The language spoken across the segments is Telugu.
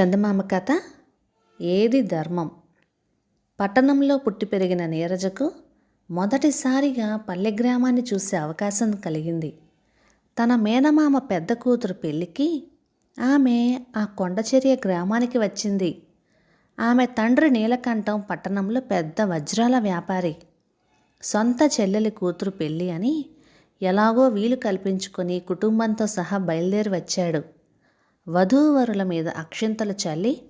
చందమామ కథ ఏది ధర్మం? పట్టణంలో పుట్టి పెరిగిన నీరజకు మొదటిసారిగా పల్లె గ్రామాన్ని చూసే అవకాశం కలిగింది. తన మేనమామ పెద్ద కూతురు పెళ్ళికి ఆమె ఆ కొండచెరియ గ్రామానికి వచ్చింది. ఆమె తండ్రి నీలకంఠం పట్టణంలో పెద్ద వజ్రాల వ్యాపారి. సొంత చెల్లెలి కూతురు పెళ్ళి అని ఎలాగో వీలు కల్పించుకొని కుటుంబంతో సహా బయలుదేరి వచ్చాడు. వధూవరుల మీద అక్షింతలు చల్లి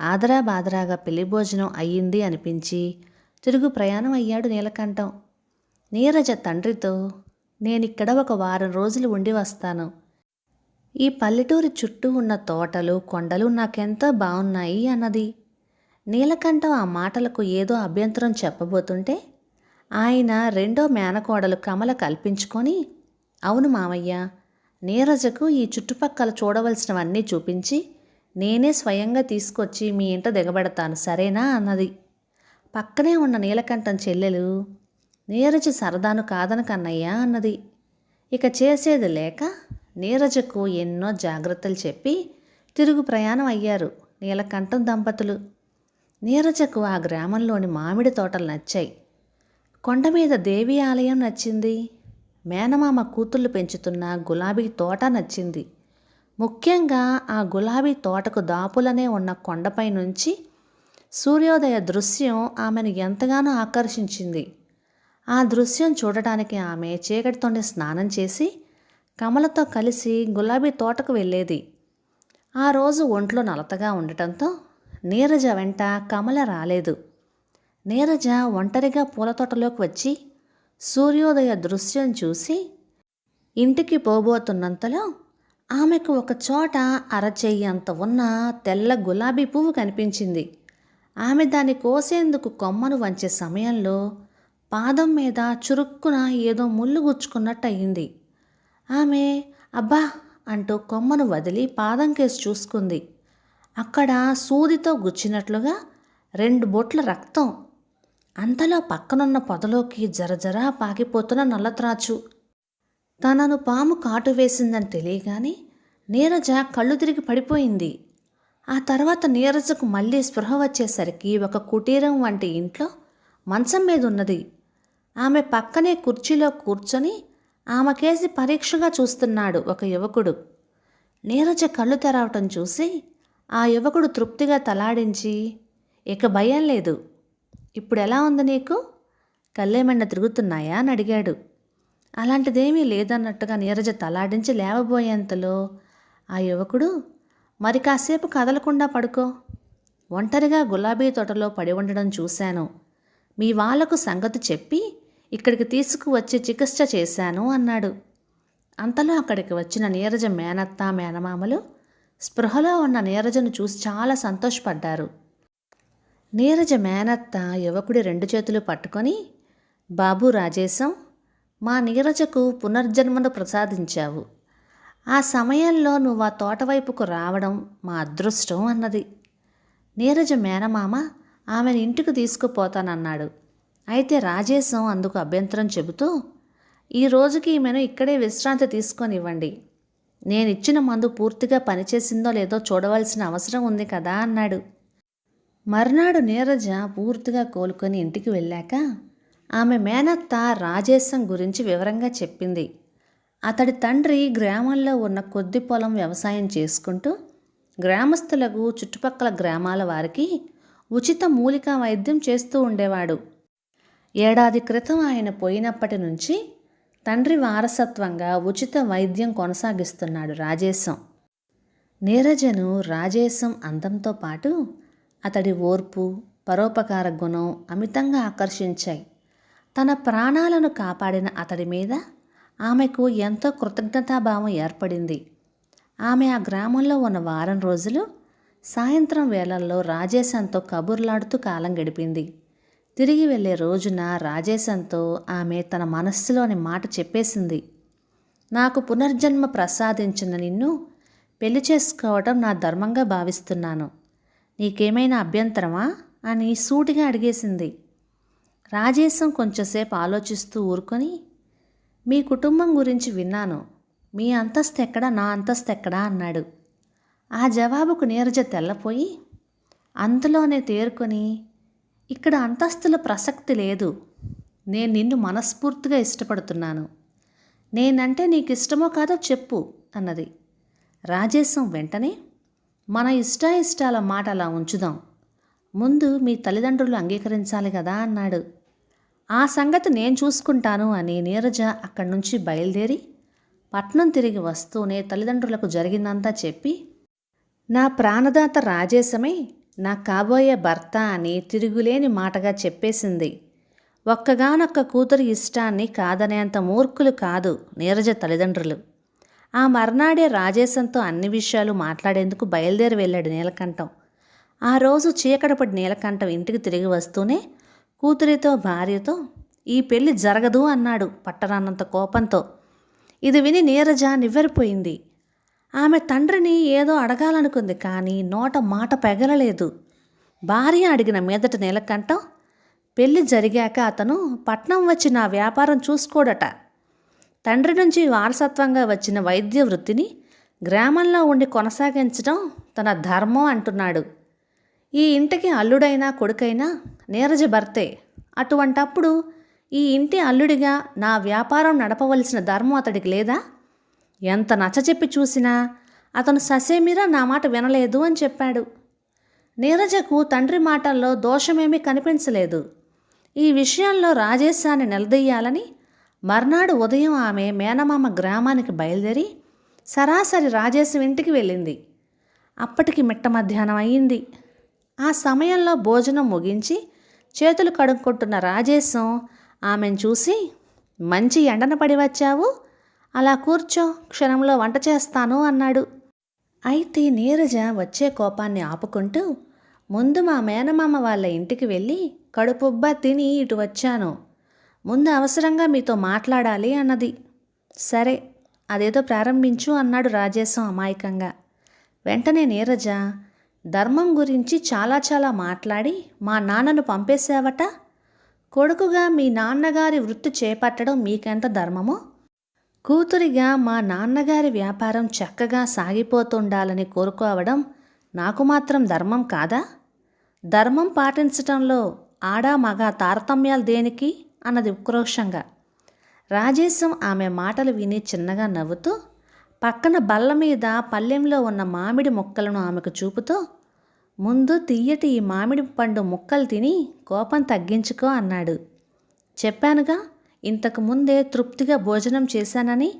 ఆదరా బాదరాగా పెళ్ళి భోజనం అయ్యింది అనిపించి తిరుగు ప్రయాణం అయ్యాడు నీలకంఠం. నీరజ తండ్రితో నేనిక్కడ ఒక వారం రోజులు ఉండి వస్తాను. ఈ పల్లెటూరి చుట్టూ ఉన్న తోటలు కొండలు నాకెంతో బాగున్నాయి అన్నది. నీలకంఠం ఆ మాటలకు ఏదో అభ్యంతరం చెప్పబోతుంటే ఆయన రెండో మేనకోడలు కమల కల్పించుకొని అవును మామయ్య నీరజకు ఈ చుట్టుపక్కల చూడవలసినవన్నీ చూపించి నేనే స్వయంగా తీసుకొచ్చి మీ ఇంట దిగబెడతాను సరేనా? అన్నది. పక్కనే ఉన్న నీలకంఠం చెల్లెలు నీరజ సరదాను కాదన కన్నయ్య అన్నది. ఇక చేసేది లేక నీరజకు ఎన్నో జాగ్రత్తలు చెప్పి తిరుగు ప్రయాణం అయ్యారు నీలకంఠం దంపతులు. నీరజకు ఆ గ్రామంలోని మామిడి తోటలు నచ్చాయి. కొండ మీద దేవి ఆలయం నచ్చింది. మేనమామ కూతుళ్ళు పెంచుతున్న గులాబీ తోట నచ్చింది. ముఖ్యంగా ఆ గులాబీ తోటకు దాపులనే ఉన్న కొండపై నుంచి సూర్యోదయ దృశ్యం ఆమెను ఎంతగానో ఆకర్షించింది. ఆ దృశ్యం చూడటానికి ఆమె చీకటితోనే స్నానం చేసి కమలతో కలిసి గులాబీ తోటకు వెళ్ళేది. ఆ రోజు ఒంట్లో నలతగా ఉండటంతో నీరజ వెంట కమల రాలేదు. నీరజ ఒంటరిగా పూల తోటలోకి వచ్చి సూర్యోదయ దృశ్యం చూసి ఇంటికి పోబోతున్నంతలో ఆమెకు ఒక చోట అరచెయ్యి అంత ఉన్న తెల్ల గులాబీ పువ్వు కనిపించింది. ఆమె దాన్ని కోసేందుకు కొమ్మను వంచే సమయంలో పాదం మీద చురుక్కున ఏదో ముళ్ళు గుచ్చుకున్నట్టు అయ్యింది ఆమె అబ్బా అంటూ కొమ్మను వదిలి పాదం కేసి చూసుకుంది. అక్కడ సూదితో గుచ్చినట్లుగా రెండు బొట్ల రక్తం అంతలో పక్కనున్న పొదలోకి జరజరా పాకిపోతున్న నల్లత్రాచు. తనను పాము కాటు వేసిందని తెలియగానే నీరజ కళ్ళు తిరిగి పడిపోయింది. ఆ తర్వాత నీరజకు మళ్ళీ స్పృహ వచ్చేసరికి ఒక కుటీరం వంటి ఇంట్లో మంచం మీద ఉన్నది. ఆమె పక్కనే కుర్చీలో కూర్చొని ఆమెకేసి పరీక్షగా చూస్తున్నాడు ఒక యువకుడు. నీరజ కళ్ళు తెరవటం చూసి ఆ యువకుడు తృప్తిగా తలాడించి ఇక భయం లేదు. ఇప్పుడు ఎలా ఉంది నీకు? కళ్ళేమన్నా తిరుగుతున్నాయా? అని అడిగాడు. అలాంటిదేమీ లేదన్నట్టుగా నీరజ తలాడించి లేవబోయేంతలో ఆ యువకుడు మరి కాసేపు కదలకుండా పడుకో. ఒంటరిగా గులాబీ తోటలో పడి ఉండడం చూశాను. మీ వాళ్ళకు సంగతి చెప్పి ఇక్కడికి తీసుకువచ్చి చికిత్స చేశాను అన్నాడు. అంతలో అక్కడికి వచ్చిన నీరజ మేనత్త మేనమామలు స్పృహలో ఉన్న నీరజను చూసి చాలా సంతోషపడ్డారు. నీరజ మేనత్త యువకుడి రెండు చేతులు పట్టుకొని బాబు రాజేశం మా నీరజకు పునర్జన్మను ప్రసాదించావు. ఆ సమయంలో నువ్వు ఆ తోట వైపుకు రావడం మా అదృష్టం అన్నది. నీరజ మేనమామ ఆమెను ఇంటికి తీసుకుపోతానన్నాడు. అయితే రాజేశం అందుకు అభ్యంతరం చెబుతూ ఈ రోజుకి ఈమెను ఇక్కడే విశ్రాంతి తీసుకొనివ్వండి. నేను ఇచ్చిన మందు పూర్తిగా పనిచేసిందో లేదో చూడవలసిన అవసరం ఉంది కదా అన్నాడు. మర్నాడు నీరజ పూర్తిగా కోలుకొని ఇంటికి వెళ్ళాక ఆమె మేనత్త రాజేశం గురించి వివరంగా చెప్పింది. అతడి తండ్రి గ్రామంలో ఉన్న కొద్ది పొలం వ్యవసాయం చేసుకుంటూ గ్రామస్తులకు చుట్టుపక్కల గ్రామాల వారికి ఉచిత మూలికా వైద్యం చేస్తూ ఉండేవాడు. ఏడాది క్రితం ఆయన పోయినప్పటి నుంచి తండ్రి వారసత్వంగా ఉచిత వైద్యం కొనసాగిస్తున్నాడు రాజేశం. నీరజను రాజేశం అందంతో పాటు అతడి ఓర్పు పరోపకార గుణం అమితంగా ఆకర్షించాయి. తన ప్రాణాలను కాపాడిన అతడి మీద ఆమెకు ఎంతో కృతజ్ఞతాభావం ఏర్పడింది. ఆమె ఆ గ్రామంలో ఉన్న వారం రోజులు సాయంత్రం వేళల్లో రాజేశంతో కబుర్లాడుతూ కాలం గడిపింది. తిరిగి వెళ్ళే రోజున రాజేశంతో ఆమె తన మనస్సులోని మాట చెప్పేసింది. నాకు పునర్జన్మ ప్రసాదించిన నిన్ను పెళ్ళి చేసుకోవటం నా ధర్మంగా భావిస్తున్నాను. నీకేమైనా అభ్యంతరమా? అని సూటిగా అడిగేసింది. రాజేశం కొంచెంసేపు ఆలోచిస్తూ ఊరుకొని మీ కుటుంబం గురించి విన్నాను. మీ అంతస్తు ఎక్కడా నా అంతస్తు ఎక్కడా అన్నాడు. ఆ జవాబుకు నీరజ తెల్లపోయి అంతలోనే తేరుకొని ఇక్కడ అంతస్తుల ప్రసక్తి లేదు. నేను నిన్ను మనస్ఫూర్తిగా ఇష్టపడుతున్నాను. నేనంటే నీకు ఇష్టమో కాదో చెప్పు అన్నది. రాజేశం వెంటనే మన ఇష్టాయిష్టాల మాట అలా ఉంచుదాం. ముందు మీ తల్లిదండ్రులు అంగీకరించాలి కదా అన్నాడు. ఆ సంగతి నేను చూసుకుంటాను అని నీరజ అక్కడి నుంచి బయలుదేరి పట్నం తిరిగి వస్తూనే తల్లిదండ్రులకు జరిగిందంతా చెప్పి నా ప్రాణదాత రాజేశమే నా కాబోయే భర్త అని తిరుగులేని మాటగా చెప్పేసింది. ఒక్కగానొక్క కూతురి ఇష్టాన్ని కాదనేంత మూర్ఖులు కాదు నీరజ తల్లిదండ్రులు. ఆ మర్నాడే రాజేశంతో అన్ని విషయాలు మాట్లాడేందుకు బయలుదేరి వెళ్ళాడు నీలకంఠం. ఆ రోజు చీకటపడి నీలకంఠం ఇంటికి తిరిగి వస్తూనే కూతురితో భార్యతో ఈ పెళ్ళి జరగదు అన్నాడు పట్టరానంత కోపంతో. ఇది విని నీరజ నివ్వెరిపోయింది. ఆమె తండ్రిని ఏదో అడగాలనుకుంది కానీ నోట మాట పెగలలేదు. భార్య అడిగిన మీదట నీలకంఠం పెళ్ళి జరిగాక అతను పట్నం వచ్చి నా వ్యాపారం చూసుకోడట. తండ్రి నుంచి వారసత్వంగా వచ్చిన వైద్య వృత్తిని గ్రామంలో ఉండి కొనసాగించడం తన ధర్మం అంటున్నాడు. ఈ ఇంటికి అల్లుడైనా కొడుకైనా నీరజ భర్తే. అటువంటప్పుడు ఈ ఇంటి అల్లుడిగా నా వ్యాపారం నడపవలసిన ధర్మం అతడికి లేదా? ఎంత నచ్చచెప్పి చూసినా అతను ససేమిరా నా మాట వినలేదు అని చెప్పాడు. నీరజకు తండ్రి మాటల్లో దోషమేమీ కనిపించలేదు. ఈ విషయంలో రాజేశాన్ని నిలదీయాలని మర్నాడు ఉదయం ఆమె మేనమామ గ్రామానికి బయలుదేరి సరాసరి రాజేశం ఇంటికి వెళ్ళింది. అప్పటికి మిట్ట మధ్యాహ్నం అయ్యింది. ఆ సమయంలో భోజనం ముగించి చేతులు కడుక్కుంటున్న రాజేశం ఆమెను చూసి మంచి ఎండన పడి వచ్చావు? అలా కూర్చో క్షణంలో వంట చేస్తాను అన్నాడు. అయితే నీరజ వచ్చే కోపాన్ని ఆపుకుంటూ ముందు మా మేనమామ వాళ్ళ ఇంటికి వెళ్ళి కడుపుబ్బా తిని ఇటు వచ్చాను. ముందు అవసరంగా మీతో మాట్లాడాలి అన్నది. సరే అదేదో ప్రారంభించు అన్నాడు రాజేశం అమాయకంగా. వెంటనే నీరజ ధర్మం గురించి చాలా చాలా మాట్లాడి మా నాన్నను పంపేశావట? కొడుకుగా మీ నాన్నగారి వృత్తి చేపట్టడం మీకెంత ధర్మమో? కూతురిగా మా నాన్నగారి వ్యాపారం చక్కగా సాగిపోతుండాలని కోరుకోవడం నాకు మాత్రం ధర్మం కాదా? ధర్మం పాటించటంలో ఆడా మగ తారతమ్యాలు దేనికి? అన్నది ఉక్రోషంగా. రాజేశం ఆమె మాటలు విని చిన్నగా నవ్వుతూ పక్కన బల్ల మీద పల్లెంలో ఉన్న మామిడి ముక్కలను ఆమెకు చూపుతూ ముందు తీయటి ఈ మామిడి పండు ముక్కలు తిని కోపం తగ్గించుకో అన్నాడు. చెప్పానుగా ఇంతకు ముందే తృప్తిగా భోజనం చేశానని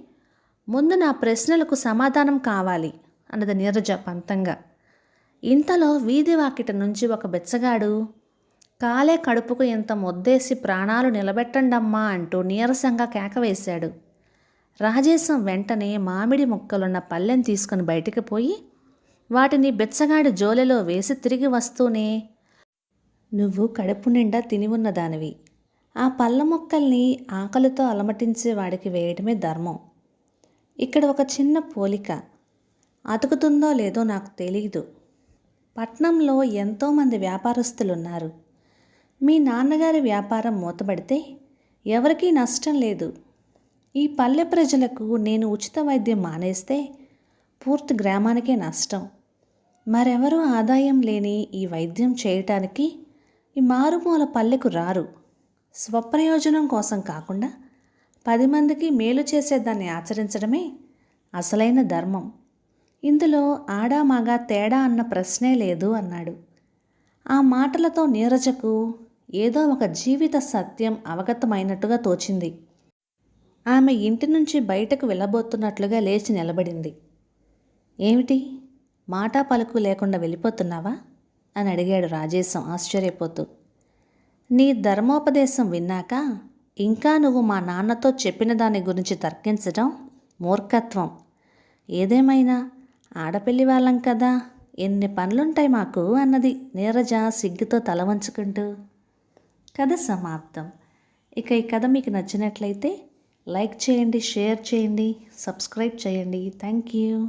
ముందు నా ప్రశ్నలకు సమాధానం కావాలి అన్నది నీరజ పంతంగా. ఇంతలో వీధి వాకిట నుంచి ఒక బెచ్చగాడు కాలే కడుపుకు ఇంత ముద్దేసి ప్రాణాలు నిలబెట్టండమ్మా అంటూ నీరసంగా కేకవేశాడు రాజేశం వెంటనే మామిడి ముక్కలున్న పల్లెం తీసుకుని బయటికి పోయి వాటిని బెచ్చగాడి జోలెలో వేసి తిరిగి వస్తూనే నువ్వు కడుపు నిండా తిని ఉన్న దానివి ఆ పళ్ళ మొక్కల్ని ఆకలితో అలమటించే వాడికి వేయడమే ధర్మం. ఇక్కడ ఒక చిన్న పోలిక. అతుకుతుందో లేదో నాకు తెలియదు పట్నంలో ఎంతోమంది వ్యాపారస్తులు ఉన్నారు మీ నాన్నగారి వ్యాపారం మూతబడితే ఎవరికీ నష్టం లేదు. ఈ పల్లె ప్రజలకు నేను ఉచిత వైద్యం మానేస్తే పూర్తి గ్రామానికే నష్టం. మరెవరూ ఆదాయం లేని ఈ వైద్యం చేయటానికి ఈ మారుమూల పల్లెకు రారు. స్వప్రయోజనం కోసం కాకుండా పది మందికి మేలు చేసేదాన్ని ఆచరించడమే అసలైన ధర్మం. ఇందులో ఆడా మగా తేడా అన్న ప్రశ్నే లేదు అన్నాడు. ఆ మాటలతో నీరజకు ఏదో ఒక జీవిత సత్యం అవగతమైనట్టుగా తోచింది. ఆమె ఇంటి నుంచి బయటకు వెళ్ళబోతున్నట్లుగా లేచి నిలబడింది. ఏమిటి? మాటా పలుకు లేకుండా వెళ్ళిపోతున్నావా? అని అడిగాడు రాజేశం ఆశ్చర్యపోతూ. నీ ధర్మోపదేశం విన్నాక ఇంకా నువ్వు మా నాన్నతో చెప్పిన దాని గురించి తర్కించడం మూర్ఖత్వం. ఏదేమైనా? ఆడపిల్లి వాళ్ళం కదా. ఎన్ని పనులుంటాయి మాకు? అన్నది నీరజ సిగ్గుతో తల వంచుకుంటూ. కథ సమాప్తం. ఇక ఈ కథ మీకు నచ్చినట్లయితే లైక్ చేయండి షేర్ చేయండి సబ్స్క్రైబ్ చేయండి. Thank you.